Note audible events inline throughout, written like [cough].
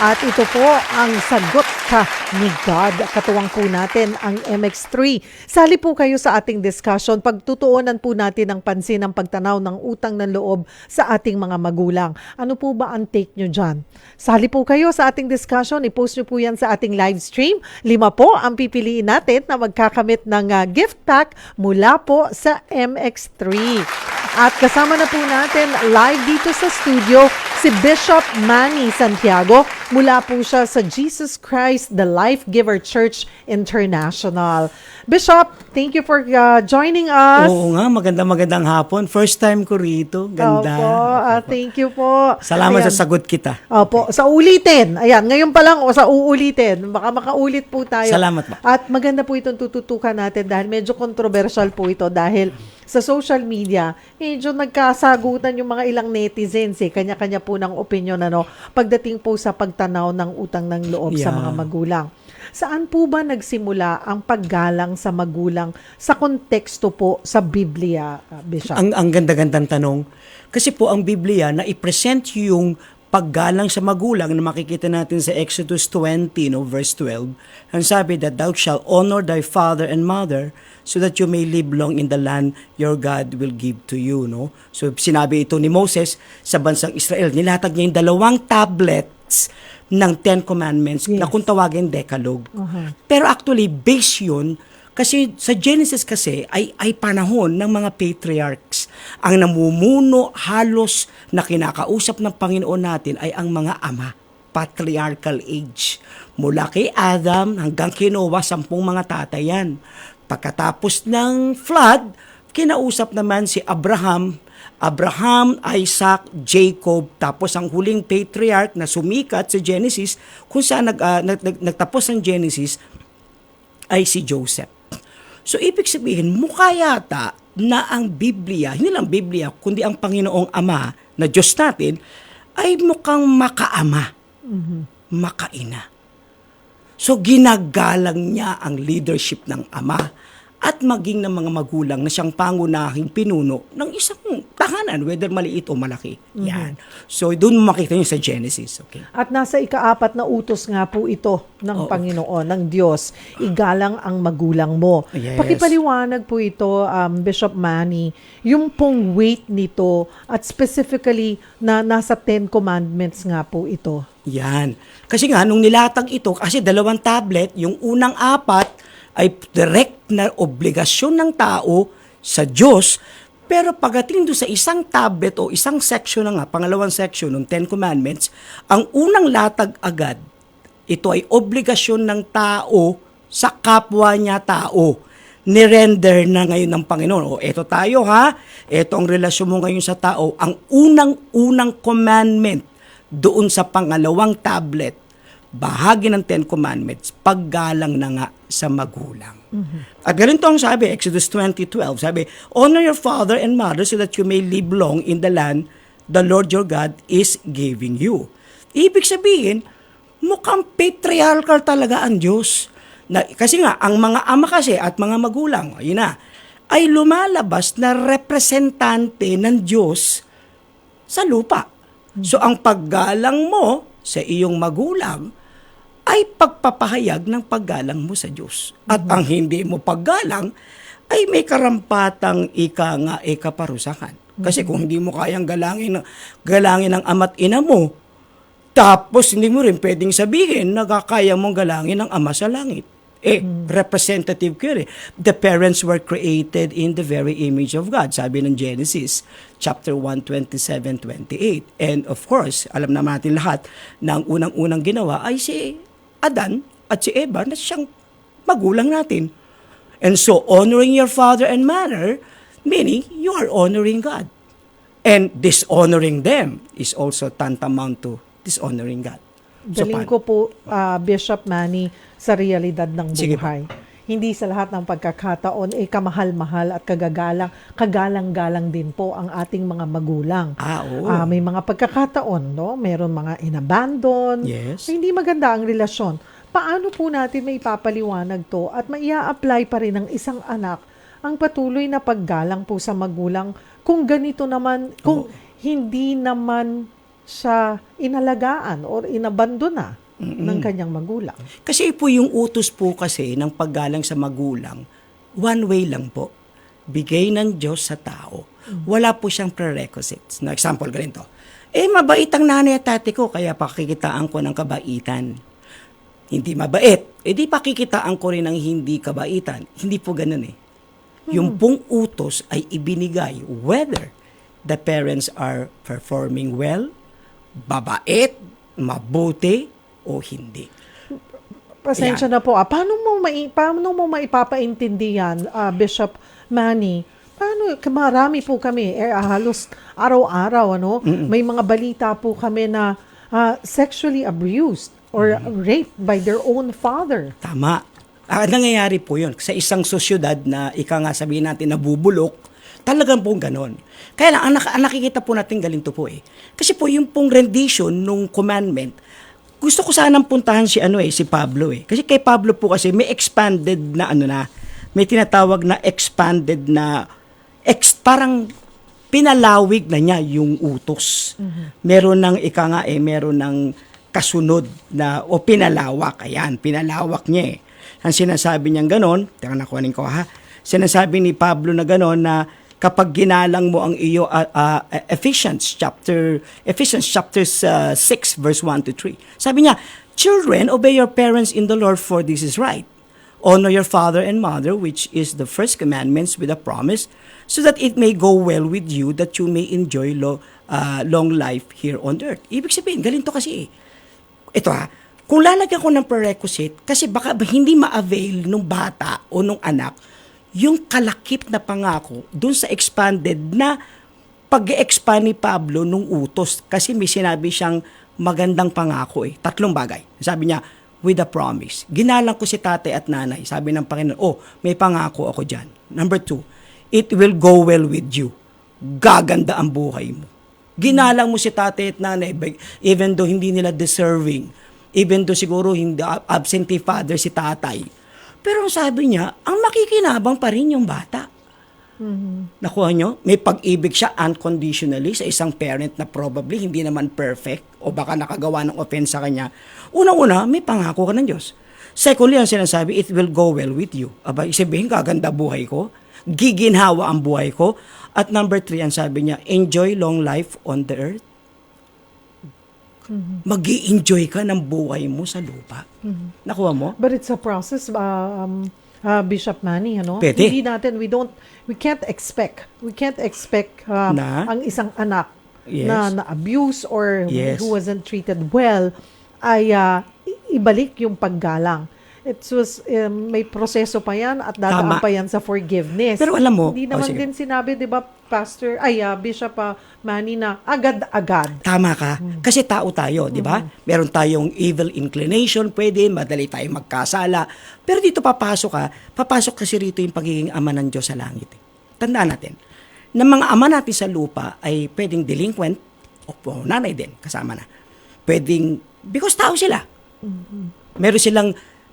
At ito po ang sagot ka ni God. Katuwang po natin ang MX3. Sali po kayo sa ating discussion. Pagtutuunan po natin ang pansin ng pagtanaw ng utang ng loob sa ating mga magulang. Ano po ba ang take nyo dyan? Sali po kayo sa ating discussion. I-post nyo po yan sa ating live stream. Lima po ang pipiliin natin na magkakamit ng ah, gift pack mula po sa MX3. At kasama na po natin live dito sa studio si Bishop Manny Santiago. Mula po siya sa Jesus Christ the Life Giver Church International. Bishop, thank you for uh, joining us. Oo nga, maganda magandang hapon. First time ko rito. Ganda. Opo, ah, thank you po. Salamat Ayan. sa sagot kita. Opo, sa ulitin. Ayan, ngayon pa lang o sa uulitin. Baka makaulit po tayo. Salamat po. At maganda po itong tututukan natin dahil medyo controversial po ito dahil sa social media, medyo nagkasagutan yung mga ilang netizens eh. Kanya-kanya po ng opinion ano, pagdating po sa pagtanaw ng utang ng loob sa Yeah. mga magulang. Saan po ba nagsimula ang paggalang sa magulang sa konteksto po sa Biblia, uh, Bishop? Ang, ang ganda-gandang tanong. Kasi po ang Biblia na i-present yung paggalang sa magulang na makikita natin sa Exodus 20, no, verse 12. Ang sabi that thou shalt honor thy father and mother so that you may live long in the land your God will give to you. No? So sinabi ito ni Moses sa bansang Israel. Nilatag niya yung dalawang tablets ng Ten Commandments na Yes. kung tawagin Decalogue. Uh-huh. Pero actually, base yun, kasi sa Genesis kasi ay, ay panahon ng mga patriarchs. Ang namumuno halos na kinakausap ng Panginoon natin ay ang mga ama patriarchal age. Mula kay Adam hanggang Noah, sampung mga tatay yan. Pagkatapos ng flood, kinausap naman si Abraham, Abraham, Isaac, Jacob, tapos ang huling patriarch na sumikat sa Genesis, kung saan nag, ah, nag- nag- nagtapos ang Genesis, ay si Joseph. So, ibig sabihin, mukha yata na ang Biblia, hindi lang Biblia, kundi ang Panginoong Ama na Diyos natin, ay mukhang makaama, makaina. So, ginagalang niya ang leadership ng Ama at maging ng mga magulang na siyang pangunahing pinuno ng isang tahanan, whether maliit o malaki. Yan. So, doon mo makita yun sa Genesis. Okay? At nasa ikaapat na utos nga po ito ng Oo. Panginoon, ng Diyos. Igalang ang magulang mo. Yes. Pakipaliwanag po ito, um, Bishop Manny, yung pong weight nito at specifically na nasa Ten Commandments nga po ito. Yan. Kasi nga, nung nilatag ito, kasi dalawang tablet, yung unang apat ay direct na obligasyon ng tao sa Diyos. Pero pagdating doon sa isang tablet o isang section na nga, pangalawang section ng Ten Commandments, ang unang latag agad, ito ay obligasyon ng tao sa kapwa niya tao. Nirender na ngayon ng Panginoon. O eto tayo ha, eto ang relasyon mo ngayon sa tao. Ang unang-unang commandment doon sa pangalawang tablet, bahagi ng Ten Commandments, paggalang na nga sa magulang. At ganito ang sabi, Exodus 20.12, sabi, Honor your father and mother so that you may live long in the land the Lord your God is giving you. Ibig sabihin, mukhang patriarchal talaga ang Diyos. Na, kasi nga, ang mga ama kasi at mga magulang, yun na, ay lumalabas na representante ng Diyos sa lupa. So ang paggalang mo sa iyong magulang ay pagpapahayag ng paggalang mo sa Diyos. At ang hindi mo paggalang ay may karampatang ika nga ikaparusahan. Kasi kung hindi mo kayang galangin, galangin ng ama't ina mo, tapos hindi mo rin pwedeng sabihin na kaya mong galangin ng ama sa langit. Eh, representative ko eh. The parents were created in the very image of God. Sabi ng Genesis, chapter 1, 27, 28. And of course, alam naman natin lahat na ang unang-unang ginawa ay si Adan at si Eva na siyang magulang natin. And so, honoring your father and mother, meaning you are honoring God. And dishonoring them is also tantamount to dishonoring God. So, Galing paano? ko po, ah, Bishop Manny, sa realidad ng Sige buhay. Hindi sa lahat ng pagkakataon, eh, kamahal-mahal at kagagalang, kagalang-galang din po ang ating mga magulang. Ah, oo. Ah, may mga pagkakataon, no? Meron mga inabandon. Yes. Hindi maganda ang relasyon. Paano po natin may papaliwanag to at maia-apply pa rin ng isang anak ang patuloy na paggalang po sa magulang kung ganito naman, kung hindi naman siya inalagaan or inabandona ng kanyang magulang? Kasi po yung utos po kasi ng paggalang sa magulang, one way lang po. Bigay ng Diyos sa tao. Wala po siyang prerequisites. Na example, ganito. Eh, mabait ang nanay at tate ko, kaya pakikitaan ko ng kabaitan. Hindi mabait. Eh, di pakikitaan ko rin ng hindi kabaitan. Hindi po ganun eh. Yung pong utos ay ibinigay whether the parents are performing well, babait, mabuti, o hindi. Pasensya na po. Ah. Paano mo mai paano mo maipapaintindi yan, ah, Bishop Manny? Paano marami po kami eh, ah, halos araw-araw ano, may mga balita po kami na ah, sexually abused or raped by their own father. Tama. Ah, nangyayari po yun. Sa isang sosyudad na ika nga sabihin natin nabubulok, talagang pong ganon. Kaya lang, ang, ang nakikita po natin galinto po eh. Kasi po yung pong rendition nung commandment, gusto ko sanang puntahan si ano eh, si Pablo eh. Kasi kay Pablo po kasi may expanded na ano na, may tinatawag na expanded na, ex, parang pinalawig na niya yung utos. Meron ng, ika nga eh, meron ng kasunod na, o pinalawak, ayan, pinalawak niya eh. Ang sinasabi niyang ganon, teka nakuhanin ko ha, sinasabi ni Pablo na ganon na kapag ginalang mo ang iyo uh, uh, Ephesians chapter Ephesians chapter uh, 6 verse 1 to 3. Sabi niya, "Children, obey your parents in the Lord for this is right. Honor your father and mother, which is the first commandments with a promise, so that it may go well with you, that you may enjoy lo, uh, long life here on earth." Ibig sabihin, galing to kasi eh ito ha, kung lalagyan ko ng prerequisite, kasi baka ba hindi ma-avail nung bata o nung anak, yung kalakip na pangako dun sa expanded na pag expand ni Pablo nung utos. Kasi may sinabi siyang magandang pangako eh. Tatlong bagay. Sabi niya, with a promise. Ginalang ko si tatay at nanay. Sabi ng Panginoon, oh, may pangako ako dyan. Number two, it will go well with you. Gaganda ang buhay mo. Ginalang mo si tatay at nanay, even though hindi nila deserving, even though siguro hindi absentee father si tatay. Pero ang sabi niya, ang makikinabang pa rin yung bata. Nakuha nyo? May pag-ibig siya unconditionally sa isang parent na probably hindi naman perfect o baka nakagawa ng offense sa kanya. Una-una, may pangako ka ng Diyos. Secondly, ang sinasabi, it will go well with you. Aba, isabihin, gaganda buhay ko. Giginhawa ang buhay ko. At number three, ang sabi niya, enjoy long life on the earth. Mag enjoy ka ng buhay mo sa lupa. Nakuha mo? But it's a process, um, uh, Bishop Manny, ano? Pwede. Hindi natin, we don't, we can't expect, we can't expect um, Na? ang isang anak Yes. na na-abuse or Yes. who wasn't treated well ay uh, ibalik yung paggalang. It was, um, may proseso pa yan at dadaan Tama. pa yan sa forgiveness. Pero alam mo- Hindi oh, naman sige. din sinabi, di ba, Pastor, ay, uh, Bishop uh, Manny na agad-agad. Tama ka. Kasi tao tayo, di ba? Meron tayong evil inclination, pwede, madali tayong magkasala. Pero dito papasok ka, papasok kasi rito yung pagiging ama ng Diyos sa langit. eh. Tandaan natin, na mga ama natin sa lupa ay pwedeng delinquent, o o nanay din, kasama na. Pwedeng, because tao sila. Meron silang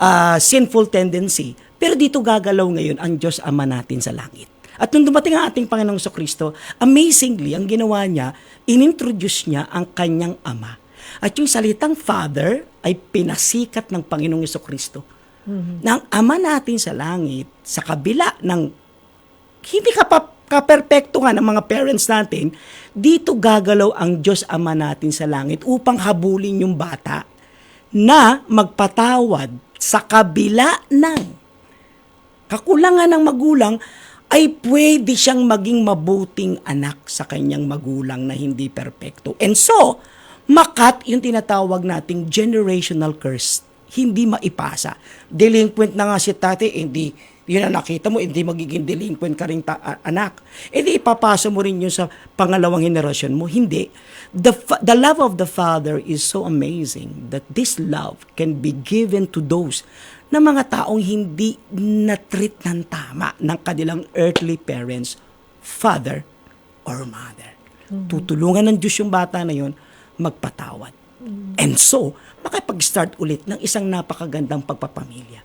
ah, sinful tendency. Pero dito gagalaw ngayon ang Diyos Ama natin sa langit. At nung dumating ang ating Panginoong Kristo, amazingly, ang ginawa niya, inintroduce niya ang kanyang Ama. At yung salitang Father ay pinasikat ng Panginoong Kristo. Na ang Ama natin sa langit, sa kabila ng hindi ka pa kaperpektuhan ng mga parents natin, dito gagalaw ang Diyos Ama natin sa langit upang habulin yung bata na magpatawad sa kabila ng kakulangan ng magulang ay pwede siyang maging mabuting anak sa kanyang magulang na hindi perpekto. And so, makat yung tinatawag nating generational curse, hindi maipasa. Delinquent na nga si tate, hindi, yun ang nakita mo, hindi magiging delinquent ka rin ta- anak. E di ipapasa mo rin yun sa pangalawang henerasyon mo. Hindi. The, the love of the Father is so amazing that this love can be given to those na mga taong hindi na-treat ng tama ng kanilang earthly parents, father or mother. Tutulungan ng Diyos yung bata na yun magpatawad. And so, makipag-start ulit ng isang napakagandang pagpapamilya.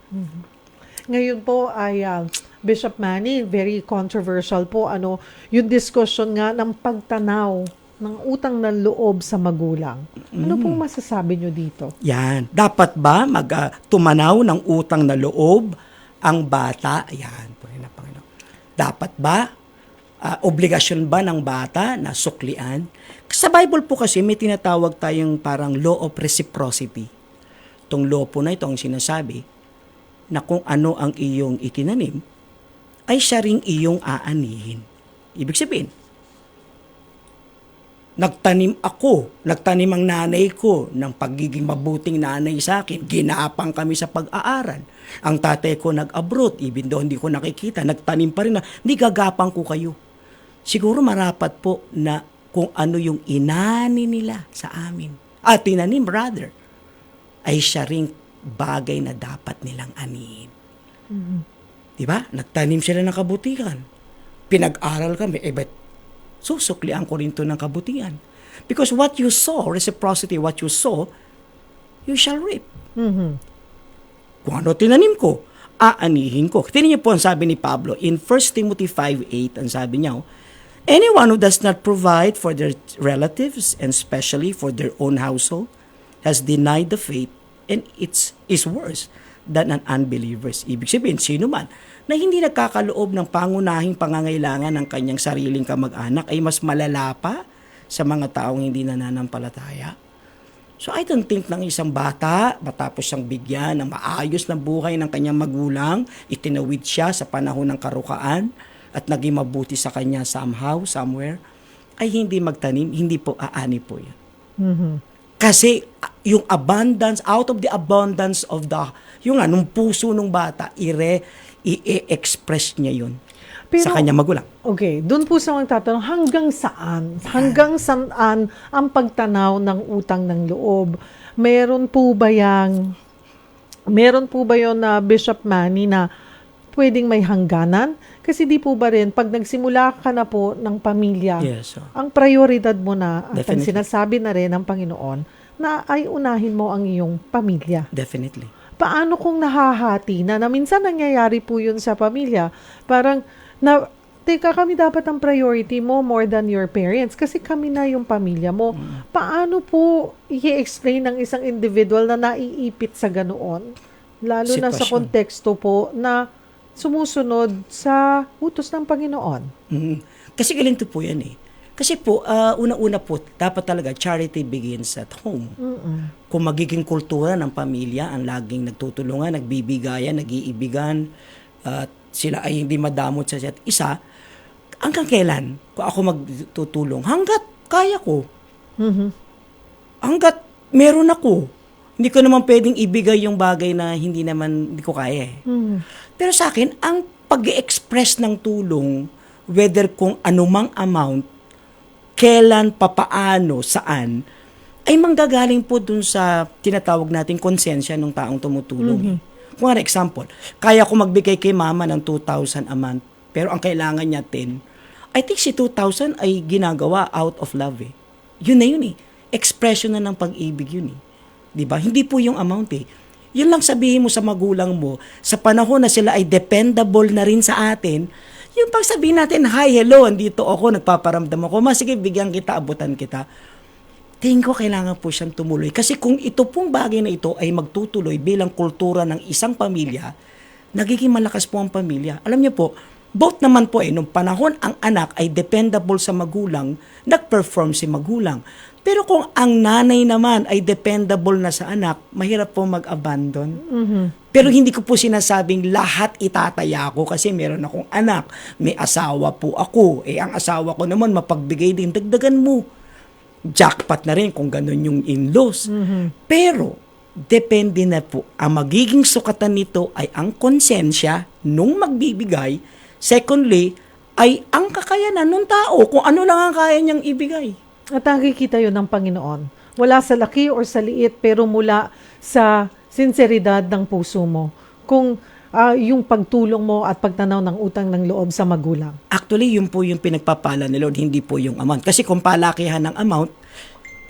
Ngayon po ay ah, Bishop Manny, very controversial po ano, yung discussion nga ng pagtanaw ng utang ng loob sa magulang. Ano Mm. pong masasabi nyo dito? Yan. Dapat ba mag ah, tumanaw ng utang na loob ang bata? Yan. Na Panginoon. Dapat ba? ah, obligasyon ba ng bata na suklian? Sa Bible po kasi may tinatawag tayong parang law of reciprocity. Itong law po na ito ang sinasabi na kung ano ang iyong itinanim, ay siya ring iyong aanihin. Ibig sabihin, nagtanim ako, nagtanim ang nanay ko ng pagiging mabuting nanay sa akin. Ginapang kami sa pag-aaral. Ang tatay ko nag-abroad, even though hindi ko nakikita, nagtanim pa rin na, hindi gagapang ko kayo. Siguro marapat po na kung ano yung inani nila sa amin. At tinanim, brother, ay siya ring bagay na dapat nilang anihin. Di ba? Nagtanim sila ng kabutihan. Pinag-aral kami, eh ba't susuklian ko rin to ng kabutihan? Because what you sow, reciprocity, what you sow, you shall reap. Mhm. Kung ano tinanim ko, aanihin ko. Tingnan niyo po ang sabi ni Pablo in 1 Timothy 5.8, ang sabi niya, Anyone who does not provide for their relatives and especially for their own household has denied the faith and it's is worse than an unbelievers. Ibig sabihin, sino man na hindi nagkakaloob ng pangunahing pangangailangan ng kanyang sariling kamag-anak ay mas malala pa sa mga taong hindi nananampalataya. So I don't think ng isang bata, matapos siyang bigyan ng maayos na buhay ng kanyang magulang, itinawid siya sa panahon ng karukaan at naging mabuti sa kanya somehow, somewhere, ay hindi magtanim, hindi po aani po yan. Mhm. Kasi ah, yung abundance, out of the abundance of the, yung nga, nung puso ng bata, ire, i-express niya yun Pero- sa kanya magulang. Okay, doon po sa magtatanong, hanggang saan? Hanggang saan ang pagtanaw ng utang ng loob? Meron po ba yang, meron po ba yon na Bishop Manny na pwedeng may hangganan? Kasi di po ba rin, pag nagsimula ka na po ng pamilya, Yes. so. ang prioridad mo na, at ang sinasabi na rin ng Panginoon, na ay unahin mo ang iyong pamilya. Definitely. Paano kung nahahati na, na minsan nangyayari po yun sa pamilya, parang, na, teka kami dapat ang priority mo more than your parents kasi kami na yung pamilya mo. Mm. Paano po i-explain ng isang individual na naiipit sa ganoon? Lalo na sa Sitwasyon. konteksto po na sumusunod sa utos ng Panginoon. Mm. Kasi ganito po yan eh. Kasi po, ah, una-una po, dapat talaga charity begins at home. Mm-mm. Kung magiging kultura ng pamilya, ang laging nagtutulungan, nagbibigayan, nag-iibigan, at sila ay hindi madamot sa isa't isa, hanggang kailan kung ako magtutulong? Hanggat kaya ko. Mhm. Hanggat meron ako. Hindi ko naman pwedeng ibigay yung bagay na hindi naman hindi ko kaya eh. Mhm. Pero sa akin, ang pag express ng tulong, whether kung anumang amount, kailan, papaano, saan, ay manggagaling po dun sa tinatawag nating konsensya ng taong tumutulong. eh. Kung ano, example, kaya ko magbigay kay mama ng 2,000 a month, pero ang kailangan niya 10, I think si 2,000 ay ginagawa out of love eh. Yun na yun eh. Expression na ng pag-ibig yun eh. 'Di ba? Hindi po yung amount eh. Yun lang sabihin mo sa magulang mo, sa panahon na sila ay dependable na rin sa atin, yung pag sabihin natin, hi, hello, andito ako, nagpaparamdam ako, mas bigyan kita, abutan kita. Tingin ko kailangan po siyang tumuloy. Kasi kung ito pong bagay na ito ay magtutuloy bilang kultura ng isang pamilya, nagiging malakas po ang pamilya. Alam niyo po, both naman po eh, nung panahon ang anak ay dependable sa magulang, nag-perform si magulang. Pero kung ang nanay naman ay dependable na sa anak, mahirap po mag-abandon. Pero hindi ko po sinasabing lahat itataya ko kasi meron akong anak, may asawa po ako. Eh ang asawa ko naman mapagbigay din, dagdagan mo. Jackpot na rin kung ganun yung in-laws. Pero depende na po. Ang magiging sukatan nito ay ang konsensya nung magbibigay. Secondly, ay ang kakayanan ng tao kung ano lang ang kaya niyang ibigay. At nakikita yun ng Panginoon. Wala sa laki or sa liit, pero mula sa sinseridad ng puso mo. Kung ah, yung pagtulong mo at pagtanaw ng utang ng loob sa magulang. Actually, yun po yung pinagpapala ni Lord, hindi po yung amount. Kasi kung palakihan ng amount,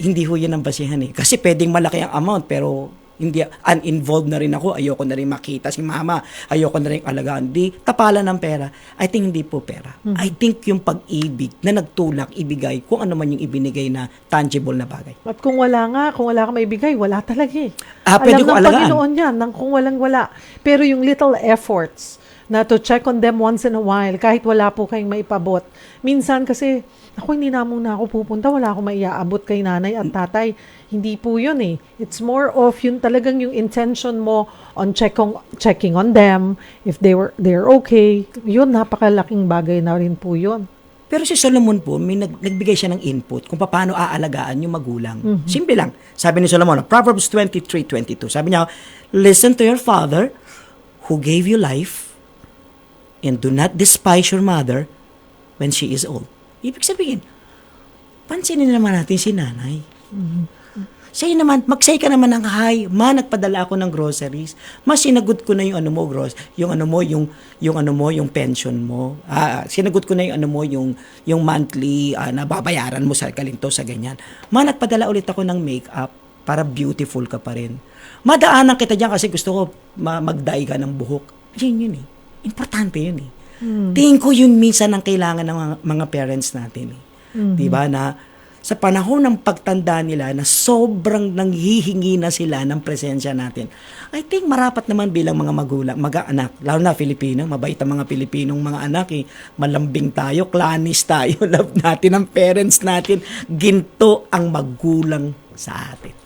hindi ho yun ang basihan eh. Kasi pwedeng malaki ang amount, pero Hindi, uninvolved na rin ako. Ayoko na rin makita si mama. Ayoko na rin alagaan. Di, tapalan ng pera. I think hindi po pera. I think yung pag-ibig na nagtulak, ibigay, kung ano man yung ibinigay na tangible na bagay. At kung wala nga, kung wala ka maibigay, wala talaga eh. Ah, pwede Alam ko ng alagaan. Panginoon yan, ng kung walang wala. Pero yung little efforts na to check on them once in a while, kahit wala po kayong maipabot. Minsan kasi, ako hindi na muna ako pupunta, wala akong maiaabot kay nanay at tatay. Hindi po yun eh. It's more of yun talagang yung intention mo on check on, checking on them, if they were they're okay. Yun, napakalaking bagay na rin po yun. Pero si Solomon po, may nag, nagbigay siya ng input kung paano aalagaan yung magulang. Simple lang. Sabi ni Solomon, Proverbs 23:22. Sabi niya, Listen to your father who gave you life and do not despise your mother when she is old. Ibig sabihin, pansinin naman natin si nanay. Say naman, magsay ka naman ng hi. Ma, nagpadala ako ng groceries. Ma, sinagot ko na yung ano mo, gross, yung ano mo, yung yung ano mo, yung pension mo. Ah, sinagot ko na yung ano mo, yung yung monthly ah, na babayaran mo sa galinto sa ganyan. Ma, nagpadala ulit ako ng makeup para beautiful ka pa rin. Madaanan kita diyan kasi gusto ko ma- mag-dye ka ng buhok. Yun yun eh. Importante yun eh. Tingin ko yun minsan ang kailangan ng mga, mga parents natin eh. 'Di ba na sa panahon ng pagtanda nila na sobrang nanghihingi na sila ng presensya natin. I think marapat naman bilang mga magulang, mag-anak, lalo na Filipino, mabait ang mga Pilipinong mga anak eh. Malambing tayo, clanis tayo, [laughs] love natin ang parents natin. Ginto ang magulang sa atin.